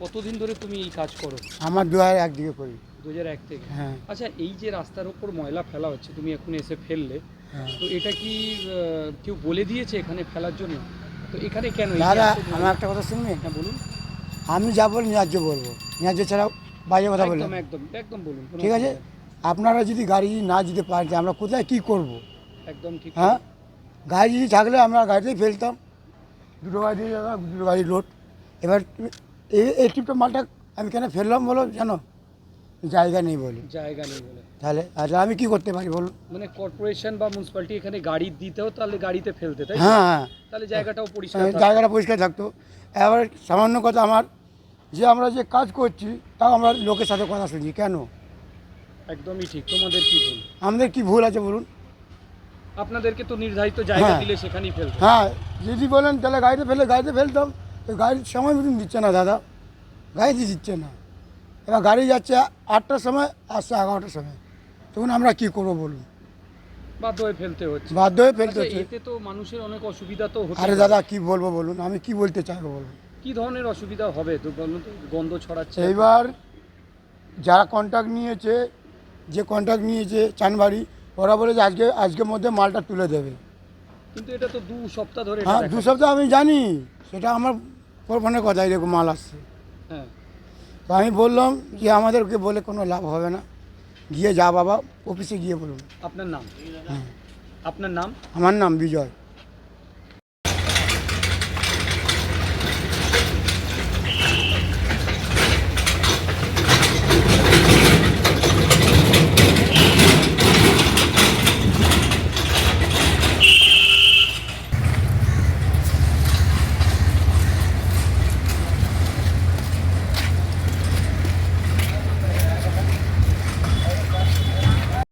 কতদিন ধরে তুমি এই কাজ করো? আমার দু হাজার একদিকে করি। দু হাজার এক থেকে? হ্যাঁ। আচ্ছা এই যে রাস্তার ওপর ময়লা ফেলা হচ্ছে তুমি এখন এসে ফেললে হ্যাঁ। তো এটা কি কেউ বলে দিয়েছে এখানে ফেলার জন্য? তো এখানে কেন দাদা আমার একটা কথা শুনবে হ্যাঁ বলুন। আমি যা বলি ন্যায্য বলব। ন্যায্য ছাড়া বাজে কথা বলব একদম একদম বলুন ঠিক আছে? আপনারা যদি গাড়ি না যেতে পারেন আমরা কোথায় কী করব। একদম ঠিক। হ্যাঁ? গাড়ি যদি থাকলে আমরা গাড়িতেই ফেলতাম। দুটো গাড়ি দিয়ে দুটো গাড়ি লোড। এবার এই এই টিপটা মালটা আমি কেন ফেললাম বলো জানো? জায়গা নেই বলে। জায়গা নেই বলে। তাহলে আচ্ছা আমি কি করতে পারি বলুন? মানে কর্পোরেশন বা মিউনিসিপ্যালিটি এখানে গাড়ি দিতেও তাহলে গাড়িতে ফেলতে তাই? হ্যাঁ হ্যাঁ। তাহলে জায়গাটাও পরিষ্কার হ্যাঁ, থাকতো। জায়গাটা পরিষ্কার থাকতো। এবার সামান্য কথা আমার যে আমরা যে কাজ করছি তাও আমরা লোকের সাথে কথা শুনছি কেন? একদমই ঠিক। তোমাদের কি ভুল? আমাদের কি ভুল আছে বলুন? আপনাদেরকে তো নির্ধারিত জায়গা হ্যাঁ। দিলে সেখানেই ফেলতে হ্যাঁ যদি বলেন তাহলে গাড়িতে ফেলে গাড়িতে ফেলতাম। তো গাড়ির সময় মতন দিচ্ছে না দাদা। গাড়িতে দিচ্ছে না। এবার গাড়ি যাচ্ছে আটটার সময় আসছে এগারোটার সময়। তখন আমরা কি করব বলুন? বাধ্য হয়ে ফেলতে হচ্ছে। বাধ্য হয়ে ফেলতে আচ্ছা, হচ্ছে। এতে তো মানুষের অনেক অসুবিধা তো আরে দাদা কি বলব বলুন? আমি কি বলতে চাইব বলুন? কি ধরনের অসুবিধা হবে? তো গন্ধ ছড়াচ্ছে। এইবার যারা কন্ট্যাক্ট নিয়েছে যে কন্ট্যাক্ট নিয়েছে চানবাড়ি ওরা বলে যে আজকে আজকের মধ্যে মালটা তুলে দেবে। কিন্তু এটা তো দু সপ্তাহ ধরে হ্যাঁ দু সপ্তাহ আমি জানি সেটা আমার ফোনের কথা এরকম মাল আসছে। হ্যাঁ। তো আমি বললাম যে আমাদেরকে বলে কোনো লাভ হবে না। গিয়ে যা বাবা অফিসে গিয়ে বলুন। আপনার নাম? হ্যাঁ। আপনার নাম? আমার নাম বিজয়।